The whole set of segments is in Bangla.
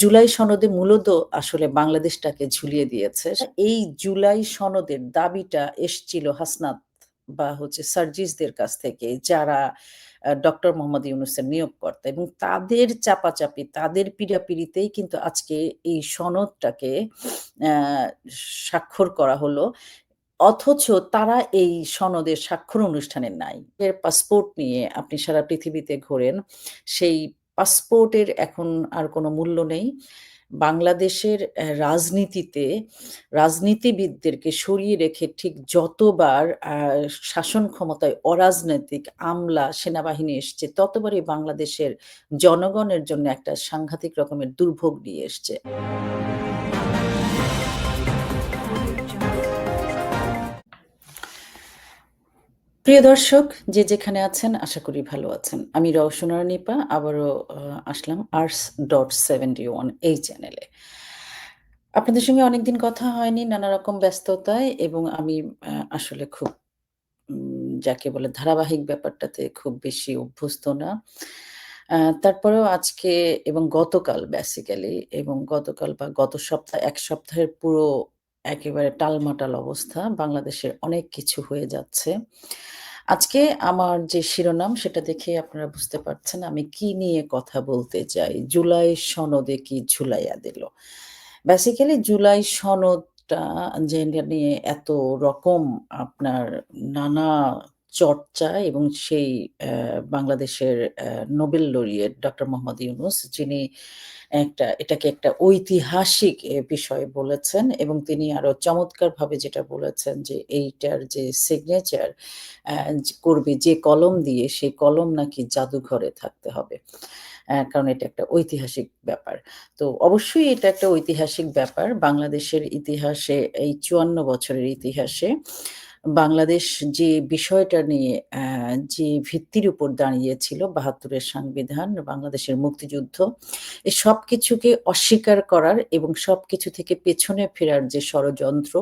জুলাই সনদে মূলত আসলে বাংলাদেশটাকে ঝুলিয়ে দিয়েছে। এই জুলাই সনদের দাবিটা এসছিল হাসনাত বা হচ্ছে সার্জিসদের কাছ থেকে যারা ডক্টর মোহাম্মদ ইউনুসের নিয়োগকর্তা এবং তাদের চাপাচাপি, তাদের পীড়াপিড়িতেই কিন্তু আজকে এই সনদটাকে স্বাক্ষর করা হলো। অথচ তারা এই সনদের স্বাক্ষর অনুষ্ঠানে নাই। এর পাসপোর্ট নিয়ে আপনি সারা পৃথিবীতে ঘোরেন। সেই পাসপোর্টের এখন আর কোনো মূল্য নেই। বাংলাদেশের রাজনীতিতে রাজনীতিবিদদেরকে সরিয়ে রেখে ঠিক যতবার শাসন ক্ষমতায় অরাজনৈতিক আমলা, সেনাবাহিনী এসছে, ততবারই বাংলাদেশের জনগণের জন্য একটা সাংঘাতিক রকমের দুর্ভোগ নিয়ে এসছে। প্রিয় দর্শক, যে যেখানে আছেন আশা করি ভালো আছেন। আমি রওশনারা নিপা আবারও আসলাম আর্টস ডট আসলাম আর্টস.71 এই চ্যানেলে। আপনাদের সঙ্গে অনেকদিন কথা হয়নি নানা রকম ব্যস্ততায় এবং আমি আসলে খুব যাকে বলে ধারাবাহিক ব্যাপারটাতে খুব বেশি অভ্যস্ত না। তারপরেও আজকে এবং গতকাল বেসিক্যালি এবং গতকাল বা গত সপ্তাহ এক সপ্তাহের পুরো একেবারে টালমাটাল অবস্থা। বাংলাদেশের অনেক কিছু হয়ে যাচ্ছে। আজকে আমার যে শিরোনাম সেটা দেখে আপনারা বুঝতে পারছেন আমি কি নিয়ে কথা বলতে চাই। জুলাই সনদে কি ঝুলাইয়া দিল। বেসিক্যালি জুলাই সনদটা যেটা নিয়ে এত রকম আপনার নানা চর্চা এবং সেই বাংলাদেশের Nobel laureate doctor Mohammad Yunus, যিনি একটা, এটাকে একটা ঐতিহাসিক বিষয় বলেছেন এবং তিনি আরও চমৎকারভাবে যেটা বলেছেন যে এইটার যে সিগনেচার করবে যে কলম দিয়ে সেই কলম নাকি জাদুঘরে থাকতে হবে। কারণ এটা একটা ঐতিহাসিক ব্যাপার। তো অবশ্যই এটা একটা ঐতিহাসিক ব্যাপার। বাংলাদেশের ইতিহাসে, এই ৫৪ বছরের ইতিহাসে বাংলাদেশ যে বিষয়টা নিয়ে যে ভিত্তির উপর দাঁড়িয়েছিল বাহাত্তরের সংবিধান, বাংলাদেশের মুক্তিযুদ্ধ, এই সবকিছুকে অস্বীকার করার এবং সবকিছু থেকে পেছনে ফেরার যে ষড়যন্ত্র,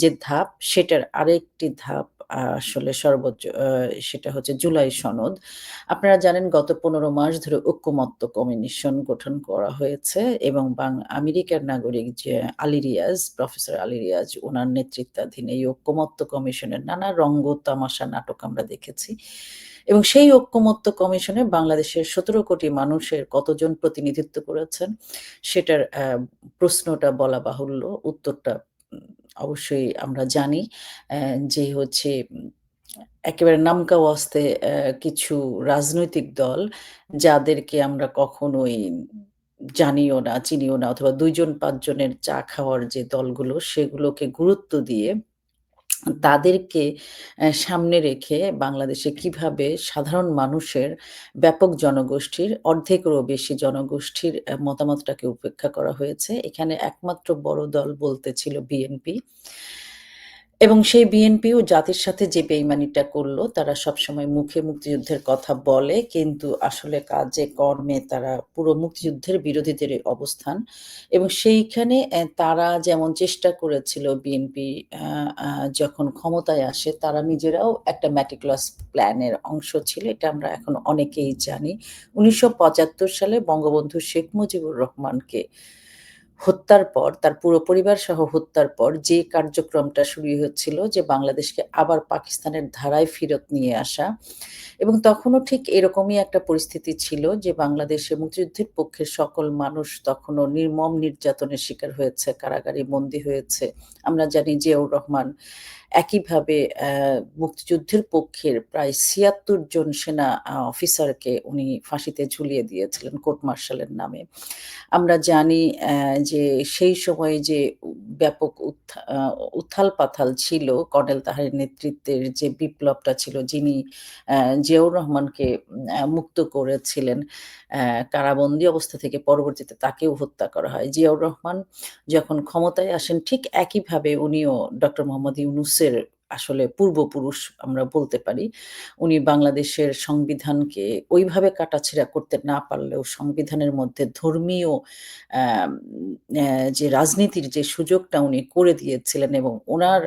যে ধাপ সেটার আরেকটি ধাপ আসলে সর্বোচ্চ সেটা হচ্ছে জুলাই সনদ। আপনারা জানেন গত ১৫ মাস ধরে ঐক্যমত্য কমিশন গঠন করা হয়েছে এবং বাং আমেরিকার নাগরিক যে আলী রিয়াজ, প্রফেসর আলী ওনার নেতৃত্বাধীন এই ঐক্যমত্য কমিশনের নানা রঙ্গ তামাশা নাটক আমরা দেখেছি। এবং সেই ঐক্যমত্য কমিশনে বাংলাদেশের ১৭ কোটি মানুষের কতজন প্রতিনিধিত্ব করেছেন সেটার প্রশ্নটা বলা বাহুল্য। উত্তরটা অবশ্যই আমরা জানি যে হচ্ছে একেবারে নামকা ওয়াস্তে কিছু রাজনৈতিক দল যাদেরকে আমরা কখনোই জানিও না, চিনিও না অথবা দুইজন পাঁচজনের চা খাওয়ার যে দলগুলো সেগুলোকে গুরুত্ব দিয়ে তাদেরকে সামনে রেখে বাংলাদেশে কীভাবে সাধারণ মানুষের ব্যাপক জনগোষ্ঠীর, অর্ধেকেরও বেশি জনগোষ্ঠীর মতামতটাকে উপেক্ষা করা হয়েছে। এখানে একমাত্র বড় দল বলতে ছিল বিএনপি। এবং সেই বিএনপিও জাতির সাথে যে বেইমানিটা করল, তারা সবসময় মুখে মুক্তিযুদ্ধের কথা বলে, কিন্তু আসলে কাজে, কর্মে তারা পুরো মুক্তিযুদ্ধের বিরোধীদের অবস্থান এবং সেইখানে তারা যেমন চেষ্টা করেছিল বিএনপি যখন ক্ষমতায় আসে, তারা নিজেরাও একটা মেটিকুলাস প্ল্যানের অংশ ছিল। এটা আমরা এখন অনেকেই জানি। ১৯৭৫ সালে বঙ্গবন্ধু শেখ মুজিবুর রহমানকে হত্যার পর, তার পুরো পরিবার সহ হত্যার পর যে কার্যক্রমটা শুরু হচ্ছিল যে বাংলাদেশকে আবার পাকিস্তানের ধারায় ফেরত নিয়ে আসা এবং তখনও ঠিক এরকমই একটা পরিস্থিতি ছিল যে বাংলাদেশে মুক্তিযুদ্ধের পক্ষের সকল মানুষ তখনও নির্মম নির্যাতনের শিকার হয়েছে, কারাগারে বন্দী হয়েছে। আমরা জানি জিয়াউর রহমান একইভাবে মুক্তিযুদ্ধের পক্ষের প্রায় ৭৬ জন সেনা অফিসারকে উনি ফাঁসিতে ঝুলিয়ে দিয়েছিলেন কোর্ট মার্শালের নামে। আমরা জানি অ্যা যে সেই সময়ে যে ব্যাপক উত্থা উত্থাল-পাথাল ছিল কর্নেল তাহারের নেতৃত্বের যে বিপ্লবটা ছিল, যিনি জিয়াউর রহমানকে মুক্ত করেছিলেন কারাবন্দী অবস্থা থেকে পরবর্তীতে তাকেও হত্যা করা হয়। জিয়াউর রহমান যখন ক্ষমতায় আসেন, ঠিক একইভাবে উনিও ডক্টর মোহাম্মদ ইউনুসের আসলে পূর্বপুরুষ আমরা বলতে পারি। উনি বাংলাদেশের সংবিধানকে ওইভাবে কাটাছেঁড়া করতে না পারলেও সংবিধানের মধ্যে ধর্মীয় যে রাজনীতির যে সুযোগটা উনি করে দিয়েছিলেন এবং ওনার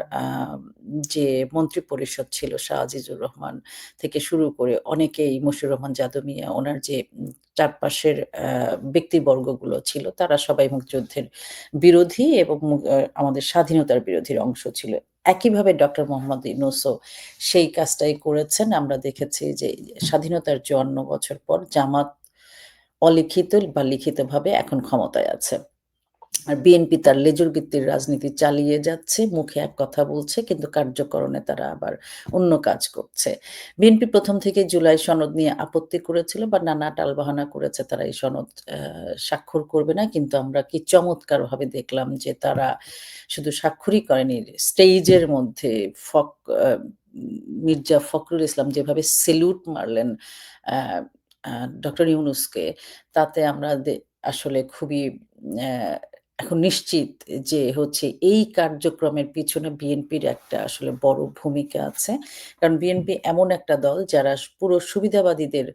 যে মন্ত্রিপরিষদ ছিল শাহ আজিজুর রহমান থেকে শুরু করে অনেকেই মশিউর রহমান যাদু মিয়া, ওনার যে চারপাশের ব্যক্তিবর্গগুলো ছিল তারা সবাই মুক্তিযুদ্ধের বিরোধী এবং আমাদের স্বাধীনতার বিরোধীর অংশ ছিল। একইভাবে ডক্টর মোহাম্মদ ইনুসও সেই কাজটাই করেছেন। আমরা দেখেছি যে স্বাধীনতার ৫৪ বছর পর জামাত অলিখিত বা লিখিতভাবে এখন ক্ষমতায় আছে। আর বিএনপি তার লেজুর ভিত্তির রাজনীতি চালিয়ে যাচ্ছে। মুখে এক কথা বলছে কিন্তু কার্যকরণে তারা আবার অন্য কাজ করছে। বিএনপি প্রথম থেকে জুলাই সনদ নিয়ে আপত্তি করেছিল বা নানা টালবাহানা করেছে তারা এই সনদ স্বাক্ষর করবে না। কিন্তু আমরা কি চমৎকারভাবে দেখলাম যে তারা শুধু স্বাক্ষরই করেনি, স্টেজের মধ্যে ফক মির্জা ফখরুল ইসলাম যেভাবে সেলুট মারলেন ডক্টর ইউনুসকে তাতে আমরা আসলে খুবই এখন নিশ্চিত যে হচ্ছে এই কার্যক্রমের পিছনে বিএনপির একটা আসলে বড় ভূমিকা আছে। কারণ বিএনপি এমন একটা দল যারা পুরো সুবিধাবাদীদের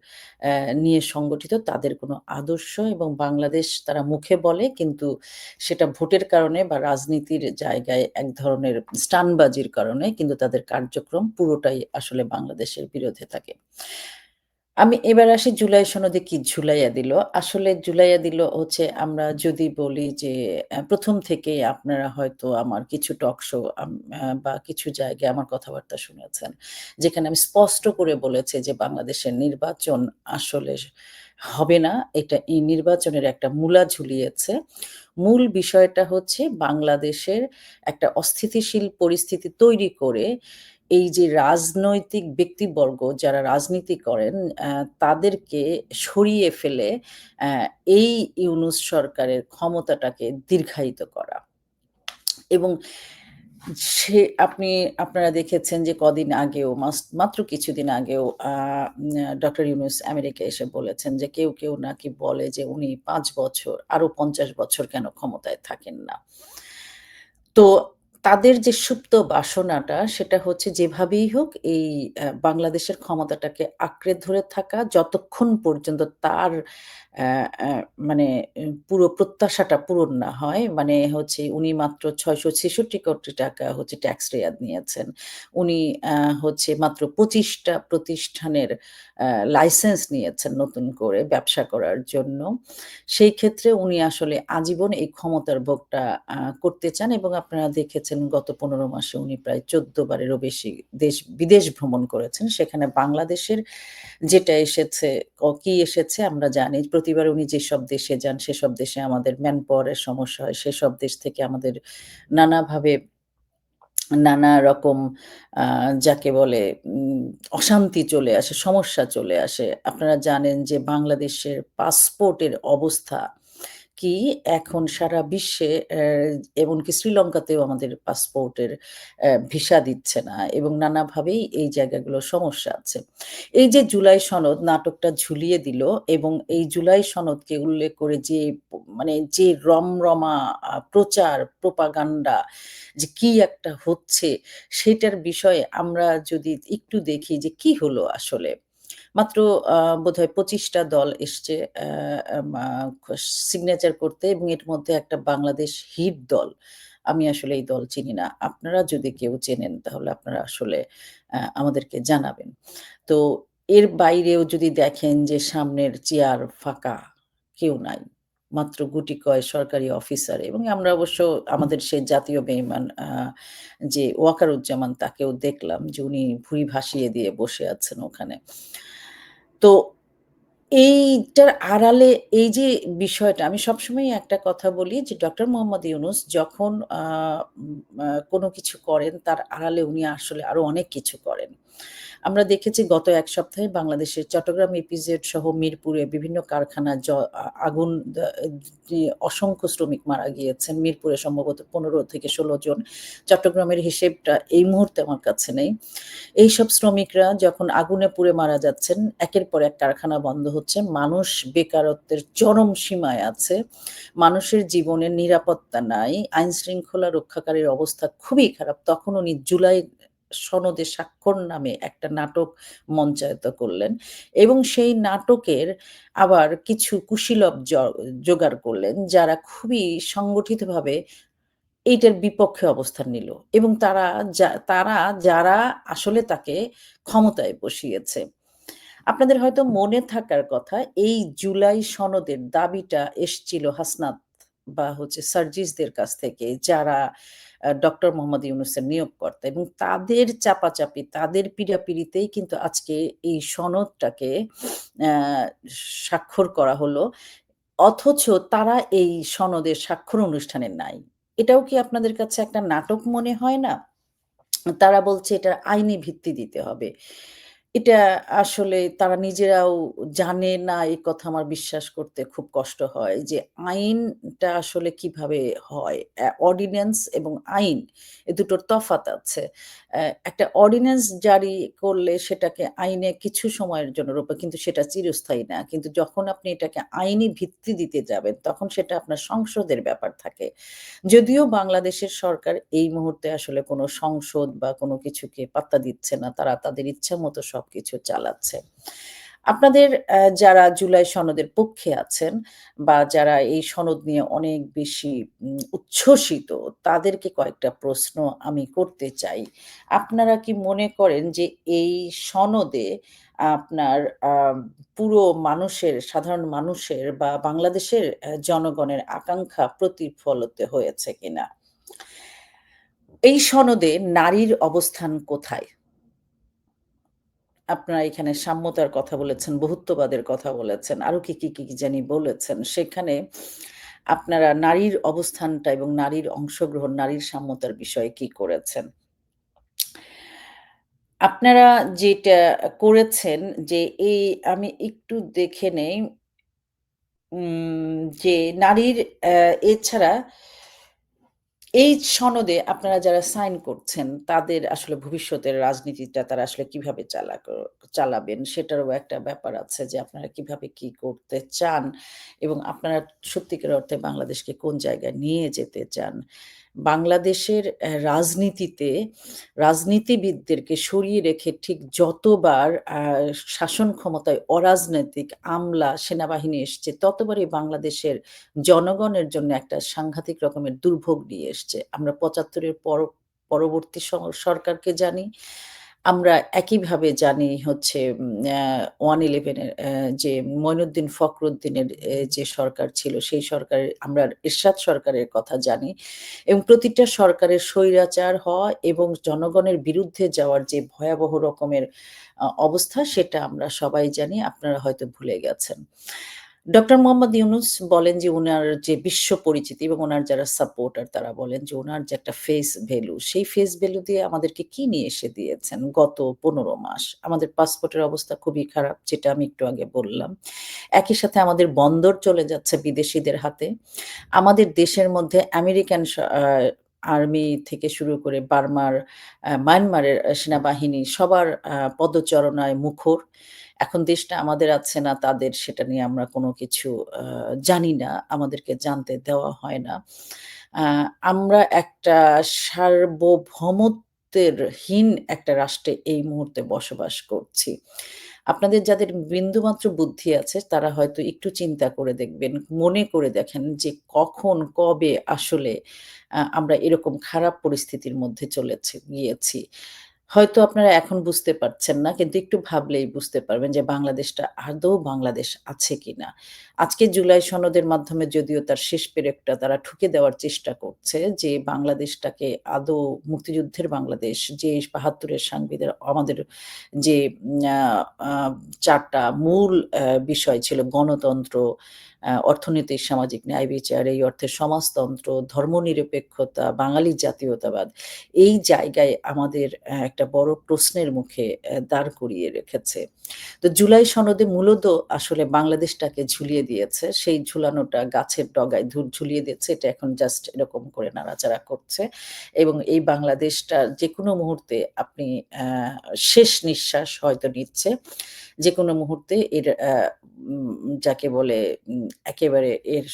নিয়ে সংগঠিত। তাদের কোনো আদর্শ এবং বাংলাদেশ তারা মুখে বলে, কিন্তু সেটা ভোটের কারণে বা রাজনীতির জায়গায় এক ধরনের স্টানবাজির কারণে কিন্তু তাদের কার্যক্রম পুরোটাই আসলে বাংলাদেশের বিরোধে থাকে। আমি এবার আসি জুলাই সনদে কি ঝুলাইয়া দিল। আসলে জুলাইয়া দিল হচ্ছে আমরা যদি বলি যে প্রথম ১ম থেকেই আপনারা হয়তো আমার কিছু টক শো বা কিছু জায়গায় আমার কথাবার্তা শুনেছেন। যেখানে আমি স্পষ্ট করে বলেছি যে বাংলাদেশের নির্বাচন আসলে হবে না। এটা এই নির্বাচনের একটা মূলা ঝুলিয়েছে। মূল বিষয়টা হচ্ছে বাংলাদেশের একটা অস্থিতিশীল পরিস্থিতি তৈরি করে এই যে রাজনৈতিক ব্যক্তিবর্গ যারা রাজনীতি করেন তাদেরকে সরিয়ে ফেলে এই ইউনুস সরকারের ক্ষমতাটাকে দীর্ঘায়িত করা। এবং সে আপনি আপনারা দেখেছেন যে কদিন আগেও মাত্র কিছুদিন আগেও ডক্টর ইউনুস আমেরিকা এসে বলেছেন যে কেউ, কেউ নাকি বলে যে উনি পাঁচ বছর আরও ৫০ বছর কেন ক্ষমতায় থাকেন না। তো তাদের যে সুপ্ত বাসনাটা, সেটা হচ্ছে যেভাবেই হোক এই বাংলাদেশের ক্ষমতাটাকে আঁকড়ে ধরে থাকা, যতক্ষণ পর্যন্ত তার মানে পুরো প্রত্যাশাটা পূরণ না হয়। মানে হচ্ছে উনি মাত্র ৬৬৬ কোটি টাকা হচ্ছে ট্যাক্স রেয়াত নিয়েছেন। উনি হচ্ছে মাত্র পঁচিশটা প্রতিষ্ঠানের লাইসেন্স নিয়েছেন নতুন করে ব্যবসা করার জন্য। সেই ক্ষেত্রে উনি আসলে আজীবন এই ক্ষমতার ভোগটা করতে চান এবং আপনারা দেখেছেন গত ১৫ মাসে উনি প্রায় ১৪ বারেরও বেশি দেশ বিদেশ ভ্রমণ করেছেন। সেখানে বাংলাদেশের যেটা এসেছে ক এসেছে আমরা জানি। প্রতিবার উনি যেসব দেশে যান সেসব দেশে আমাদের ম্যান পাওয়ার এর সমস্যা হয়। সেসব দেশ থেকে আমাদের নানাভাবে নানা রকম যাকে বলে অশান্তি চলে আসে, সমস্যা চলে আসে। আপনারা জানেন যে বাংলাদেশের পাসপোর্টের অবস্থা কি এখন সারা বিশ্বে এমনকি শ্রীলঙ্কাতেও আমাদের পাসপোর্টের ভিসা দিচ্ছে না এবং নানাভাবেই এই জায়গাগুলোর সমস্যা আছে। এই যে জুলাই সনদ নাটকটা ঝুলিয়ে দিল এবং এই জুলাই সনদকে উল্লেখ করে যে মানে যে রমরমা প্রচার, প্রোপাগান্ডা যে কি একটা হচ্ছে সেটার বিষয়ে আমরা যদি একটু দেখি যে কি হলো আসলে। মাত্র আ বোধহয় ২৫ টা দল এসছে সিগনেচার করতে এবং এর মধ্যে একটা বাংলাদেশ হিট দল। আমি আসলে এই দল চিনি না। আপনারা যদি কেউ চেনেন তাহলে আপনারা আসলে আমাদেরকে জানাবেন। তো এর বাইরেও যদি দেখেন যে সামনের চেয়ার ফাঁকা, কেউ নাই। মাত্র গুটি কয় সরকারি অফিসার এবং আমরা অবশ্য আমাদের সেই জাতীয় বেঈমান আ যে ওয়াকারুজ্জামান তাকেও দেখলাম যে উনি ভুঁড়ি ভাসিয়ে দিয়ে বসে আছেন ওখানে। তো এইটার আড়ালে এই যে বিষয়টা, আমি সবসময় একটা কথা বলি যে ডক্টর মোহাম্মদ ইউনুস যখন কোনো কিছু করেন, তার আড়ালে উনি আসলে আরও অনেক কিছু করেন। আমরা দেখেছি গত এক সপ্তাহে বাংলাদেশের চট্টগ্রাম ইপিজেড সহ মিরপুরে বিভিন্ন কারখানা আগুন অসংখ্য শ্রমিক মারা গিয়েছেন। মিরপুরে সম্ভবত ১৫ থেকে ১৬ জন। চট্টগ্রামের হিসেবটা এই মুহূর্তে আমার কাছে নেই। এইসব শ্রমিকরা যখন আগুনে পুড়ে মারা যাচ্ছেন, একের পর এক কারখানা বন্ধ হচ্ছে। মানুষ বেকারত্বের চরম সীমায় আছে। মানুষের জীবনের নিরাপত্তা নাই। আইন শৃঙ্খলা রক্ষাকারীর অবস্থা খুবই খারাপ। তখন উনি জুলাই সনদে স্বাক্ষর নামে একটা নাটক মঞ্চায়িত করলেন এবং সেই নাটকের আবার কিছু কুশীলব জোগাড় করলেন যারা খুবই সংগঠিতভাবে এইটার বিপক্ষে অবস্থান নিল এবং তারা তারা যারা আসলে তাকে ক্ষমতায় বসিয়েছে। আপনাদের হয়তো মনে থাকার কথা, এই জুলাই সনদের দাবিটা এসছিল হাসনাত বা হচ্ছে সার্জিসদের কাছ থেকে যারা ডক্টর মোহাম্মদ ইউনুসের নিয়োগকর্তা এবং তাদের চাপাচাপি, তাদের পীড়াপিড়িতেই কিন্তু আজকে এই সনদটাকে স্বাক্ষর করা হলো। অথচ তারা এই সনদের স্বাক্ষর অনুষ্ঠানে নাই। এটাও কি আপনাদের কাছে একটা নাটক মনে হয় না? তারা বলছে এটা আইনি ভিত্তি দিতে হবে। এটা আসলে তারা নিজেরাও জানে না, এই কথা আমার বিশ্বাস করতে খুব কষ্ট হয় যে আইনটা আসলে কীভাবে হয়। অর্ডিন্যান্স এবং আইন, এ দুটোর তফাত আছে। অ্যা একটা অর্ডিন্যান্স জারি করলে সেটাকে আইনে কিছু সময়ের জন্য রূপে, কিন্তু সেটা চিরস্থায়ী না। কিন্তু যখন আপনি এটাকে আইনি ভিত্তি দিতে যাবেন, তখন সেটা আপনার সংসদের ব্যাপার থাকে। যদিও বাংলাদেশের সরকার এই মুহূর্তে আসলে কোনো সংসদ বা কোনো কিছুকে পাত্তা দিচ্ছে না। তারা তাদের ইচ্ছামত সবকিছু চালাচ্ছে। আপনাদের যারা জুলাই সনদের পক্ষে আছেন বা যারা এই সনদ নিয়ে অনেক বেশি উচ্ছ্বসিত তাদেরকে কয়েকটা প্রশ্ন আমি করতে চাই। আপনারা কি মনে করেন যে এই সনদে আপনার পুরো মানুষের, সাধারণ মানুষের বা বাংলাদেশের জনগণের আকাঙ্ক্ষা প্রতিফলিত হয়েছে কিনা? এই সনদে নারীর অবস্থান কোথায়? আপনারা এখানে সাম্যতার কথা বলেছেন, বহুত্ববাদের কথা বলেছেন, আরও কি, কি, কি, জানি বলেছেন। সেখানে আপনারা নারীর অবস্থানটা এবং নারীর অংশগ্রহণ, নারীর সাম্যতার বিষয়ে কি করেছেন? আপনারা যেটা করেছেন যে এই আমি একটু দেখে নেই যে নারীর এছাড়া এই সনদে আপনারা যারা সাইন করছেন, তাদের আসলে ভবিষ্যতের রাজনীতিটা তারা আসলে কীভাবে চালা চালাবেন সেটারও একটা ব্যাপার আছে যে আপনারা কীভাবে কি করতে চান এবং আপনারা সত্যিকার অর্থে বাংলাদেশকে কোন জায়গায় নিয়ে যেতে চান। বাংলাদেশের রাজনীতিতে রাজনীতিবিদদেরকে সরিয়ে রেখে ঠিক যতবার শাসন ক্ষমতায় অরাজনৈতিক আমলা, সেনাবাহিনী এসছে ততবারই বাংলাদেশের জনগণের জন্য একটা সাংঘাতিক রকমের দুর্ভোগ নিয়ে এসছে। আমরা পঁচাত্তরের পর পরবর্তী সরকারকে জানি। আমরা একইভাবে জানি হচ্ছে 111 এর যে মইনুদ্দিন ফখরুদ্দিনের যে সরকার ছিল, সেই সরকারের আমরা এরশাদ সরকারের কথা জানি এবং প্রতিটা সরকারের স্বৈরাচার হওয়া এবং জনগণের বিরুদ্ধে যাওয়ার যে ভয়াবহ রকমের অবস্থা, সেটা আমরা সবাই জানি। আপনারা হয়তো ভুলে গেছেন। ডক্টর মোহাম্মদ ইউনুস বলেন যে ওনার যে বিশ্ব পরিচিতি এবং ওনার যারা সাপোর্টার তারা বলেন যে ওনার যে একটা ফেস ভ্যালু, সেই ফেস ভ্যালু দিয়ে আমাদেরকে কি নিয়ে এসে দিয়েছেন গত ১৫ মাস? আমাদের পাসপোর্টের অবস্থা খুবই খারাপ যেটা আমি একটু আগে বললাম। একই সাথে আমাদের বন্দর চলে যাচ্ছে বিদেশিদের হাতে। আমাদের দেশের মধ্যে আমেরিকান আর্মি থেকে শুরু করে বার্মার, মায়ানমারের সেনাবাহিনী সবার পদচারণায় মুখর। এখন দেশটা আমাদের আছে না তাদের সেটা নিয়ে আমরা কোনো কিছু জানি না। আমাদেরকে জানতে দেওয়া হয় না। আমরা একটা সার্বভৌমত্বের হীন একটা রাষ্ট্রে এই মুহূর্তে বসবাস করছি। আপনাদের যাদের বিন্দুমাত্র বুদ্ধি আছে তারা হয়তো একটু চিন্তা করে দেখবেন, মনে করে দেখেন যে কখন, কবে আসলে আমরা এরকম খারাপ পরিস্থিতির মধ্যে চলেছে গিয়েছি। হয়তো আপনারা এখন বুঝতে পারছেন না কিন্তু একটু ভাবলেই বুঝতে পারবেন যে বাংলাদেশটা আদৌ বাংলাদেশ আছে কিনা। আজকে জুলাই সনদের মাধ্যমে যদিও তার শেষ পেরেকটা তারা ঠুকে দেওয়ার চেষ্টা করছে যে বাংলাদেশটাকে আদৌ মুক্তিযুদ্ধের বাংলাদেশ যে ৭২ এর সাংবিধান আমাদের যে উম আ আ ৪ টা মূল বিষয় ছিল গণতন্ত্র, আ অর্থনৈতিক সামাজিক ন্যায় বিচার, এই অর্থে সমাজতন্ত্র, ধর্মনিরপেক্ষতা, বাঙালি জাতীয়তাবাদ এই জায়গায় আমাদের একটা বড় প্রশ্নের মুখে দাঁড় করিয়ে রেখেছে। তো জুলাই সনদে মূলত আসলে বাংলাদেশটাকে ঝুলিয়ে দিয়েছে। সেই ঝুলানোটা গাছের ডগায় ধু ঝুলিয়ে দিয়েছে। এটা এখন জাস্ট এরকম করে নাড়াচাড়া করছে এবং এই বাংলাদেশটা যেকোনো মুহূর্তে আপনি শেষ নিঃশ্বাস হয়তো নিচ্ছে। যেকোনো মুহূর্তে এর যাকে বলে একেবারে এর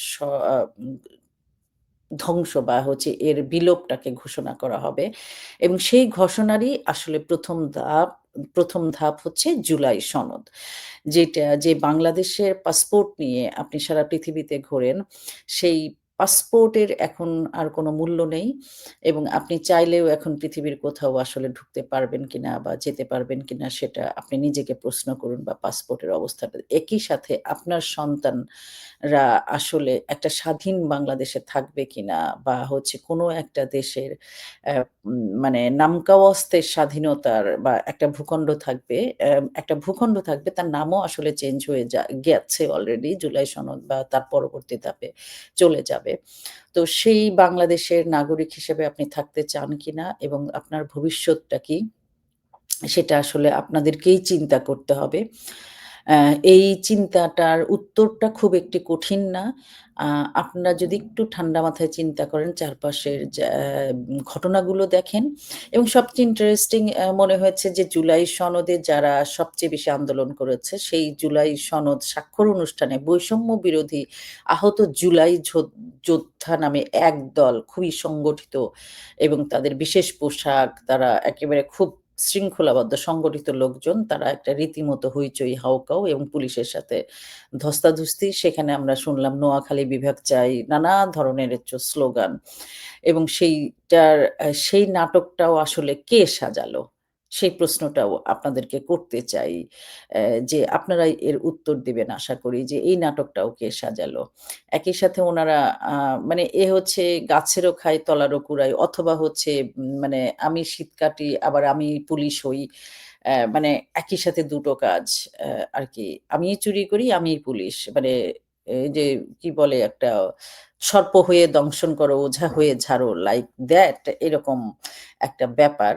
ধ্বংস বা হচ্ছে এর বিলোপটাকে ঘোষণা করা হবে এবং সেই ঘোষণারই আসলে প্রথম ধাপ প্রথম ধাপ হচ্ছে জুলাই সনদ। যেটা যে বাংলাদেশের পাসপোর্ট নিয়ে আপনি সারা পৃথিবীতে ঘোরেন, সেই পাসপোর্টের এখন আর কোনো মূল্য নেই এবং আপনি চাইলেও এখন পৃথিবীর কোথাও আসলে ঢুকতে পারবেন কিনা বা যেতে পারবেন কিনা সেটা আপনি নিজেকে প্রশ্ন করুন বা পাসপোর্টের অবস্থাটা একই সাথে আপনার সন্তানরা আসলে একটা স্বাধীন বাংলাদেশে থাকবে কিনা বা হচ্ছে কোনো একটা দেশের মানে নামকাওয়াস্তের স্বাধীনতার বা একটা ভূখণ্ড থাকবে, একটা ভূখণ্ড থাকবে তার নামও আসলে চেঞ্জ হয়ে যা গেছে অলরেডি জুলাই সনদ বা তার পরবর্তী ধাপে চলে যাবে। তো সেই বাংলাদেশের নাগরিক হিসেবে আপনি থাকতে চান কিনা এবং আপনার ভবিষ্যৎটা কি? সেটা আসলে আপনাদেরকেই চিন্তা করতে হবে। এই চিন্তাটার উত্তরটা খুব একটি কঠিন না। আপনারা যদি একটু ঠান্ডা মাথায় চিন্তা করেন চারপাশের ঘটনাগুলো দেখেন এবং সবচেয়ে ইন্টারেস্টিং মনে হয়েছে যে জুলাই সনদে যারা সবচেয়ে বেশি আন্দোলন করেছে, সেই জুলাই সনদ স্বাক্ষর অনুষ্ঠানে বৈষম্য বিরোধী আহত জুলাই যোদ্ধা নামে এক দল খুবই সংগঠিত এবং তাদের বিশেষ পোশাক, তারা একেবারে খুব শৃঙ্খলাবদ্ধ সংগঠিত লোকজন। তারা একটা রীতিমতো হইচই, হাউকাও এবং পুলিশের সাথে ধস্তাধস্তি। সেখানে আমরা শুনলাম নোয়াখালী বিভাগ চাই, নানা ধরনের স্লোগান এবং সেইটার সেই নাটকটাও আসলে কে সাজালো? সেই প্রশ্নটাও আপনাদেরকে করতে চাই। যে আপনারাই এর উত্তর দিবেন আশা করি যে এই নাটকটাও কে সাজালো? একই সাথে ওনারা মানে এ হচ্ছে গাছেরও খায় তলারও কুড়ায় অথবা হচ্ছে মানে আমি শীত কাটি আবার আমি পুলিশ হই। মানে একই সাথে দুটো কাজ আর কি আমিই চুরি করি, আমিই পুলিশ। মানে যে কি বলে একটা সর্প হয়ে দংশন করো, ওঝা হয়ে ঝাড়ো লাইক দ্যাট এরকম একটা ব্যাপার।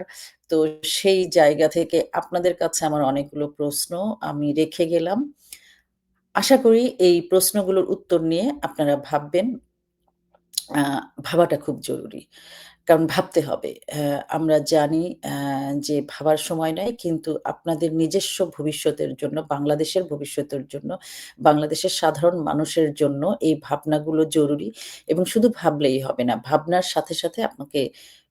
তো সেই জায়গা থেকে আপনাদের কাছে আমার অনেকগুলো প্রশ্ন আমি রেখে গেলাম। আশা করি এই প্রশ্নগুলোর উত্তর নিয়ে আপনারা ভাববেন। ভাবাটা খুব জরুরি। কারণ ভাবতে হবে। আমরা জানি যে ভাবার সময় নয় কিন্তু আপনাদের নিজস্ব ভবিষ্যতের জন্য, বাংলাদেশের ভবিষ্যতের জন্য, বাংলাদেশের সাধারণ মানুষের জন্য এই ভাবনাগুলো জরুরি এবং শুধু ভাবলেই হবে না। ভাবনার সাথে, সাথে আপনাকে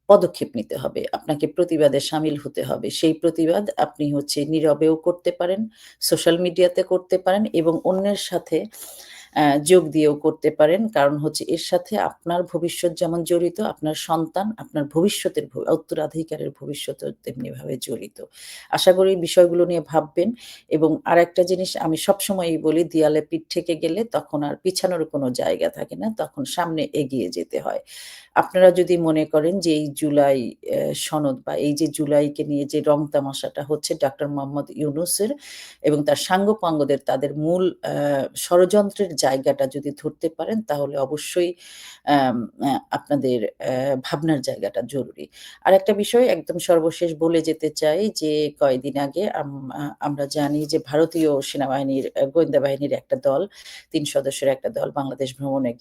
পদক্ষেপ নিতে হবে। আপনাকে প্রতিবাদে সামিল হতে হবে। সেই প্রতিবাদ আপনি হচ্ছে নীরবেও করতে পারেন, সোশ্যাল মিডিয়াতে করতে পারেন এবং অন্যের সাথে যোগ দিয়েও করতে পারেন। কারণ হচ্ছে এর সাথে আপনার ভবিষ্যৎ যেমন জড়িত, আপনার সন্তান, আপনার ভবিষ্যতের উত্তরাধিকারের তেমনি তেমনিভাবে জড়িত। আশা করি বিষয়গুলো নিয়ে ভাববেন এবং আর একটা জিনিস আমি সবসময়ই বলি, দেয়ালে পিঠ থেকে গেলে তখন আর পিছানোর কোনো জায়গা থাকে না। তখন সামনে এগিয়ে যেতে হয়। আপনারা যদি মনে করেন যে এই জুলাই সনদ বা এই যে জুলাইকে নিয়ে যে রং তামাশাটা হচ্ছে ডক্টর মোহাম্মদ ইউনুসের এবং তার সাঙ্গপাঙ্গদের তাদের মূল ষড়যন্ত্রের জায়গাটা যদি ধরতে পারেন তাহলে অবশ্যই আপনাদের ভাবনার জায়গাটা জরুরি। আর একটা বিষয় একদম সর্বশেষ বলে যেতে চাই যে কয়েকদিন আগে আম আমরা জানি যে ভারতীয় সেনাবাহিনীর গোয়েন্দা বাহিনীর একটা দল, তিন সদস্যের একটা দল বাংলাদেশ ভ্রমণে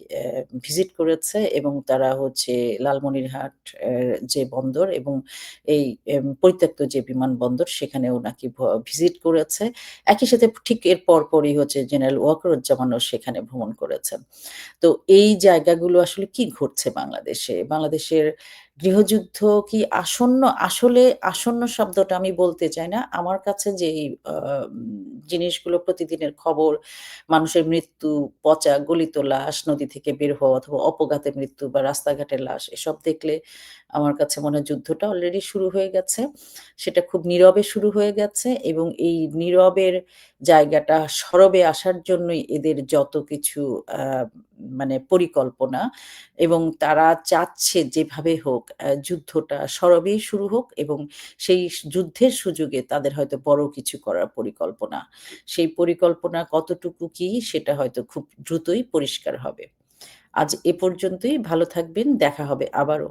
ভিজিট করেছে এবং তারা হচ্ছে লালমনিরহাট অ্যা যে বন্দর এবং এই পরিত্যক্ত যে বিমানবন্দর সেখানেও নাকি ভিজিট করেছে। একই সাথে ঠিক এর পরপরই হচ্ছে জেনারেল ওয়াকরুজ্জামানও সেখানে ভ্রমণ করেছেন। তো এই জায়গাগুলো আসলে কি ঘটছে বাংলাদেশে? বাংলাদেশের গৃহযুদ্ধ কি আসন্ন? আসলে আসন্ন শব্দটা আমি বলতে চাই না। আমার কাছে আ জিনিসগুলো প্রতিদিনের খবর, মানুষের মৃত্যু, পচা গলিত লাশ, নদী থেকে বের হওয়া অথবা অপঘাতে মৃত্যু বা রাস্তাঘাটের লাশ এসব দেখলে আমার কাছে মনে যুদ্ধটা অলরেডি শুরু হয়ে গেছে। সেটা খুব নীরবে শুরু হয়ে গেছে এবং এই নীরবের জায়গাটা সরবে আসার জন্যই এদের যত কিছু মানে পরিকল্পনা এবং তারা চাচ্ছে যেভাবে হোক যুদ্ধটা সরবেই শুরু হোক এবং সেই যুদ্ধের সুযোগে তাদের হয়তো বড় কিছু করার পরিকল্পনা। সেই পরিকল্পনা কতটুকু কি সেটা হয়তো খুব দ্রুতই পরিষ্কার হবে। আজ এ পর্যন্তই। ভালো থাকবেন। দেখা হবে আবারও।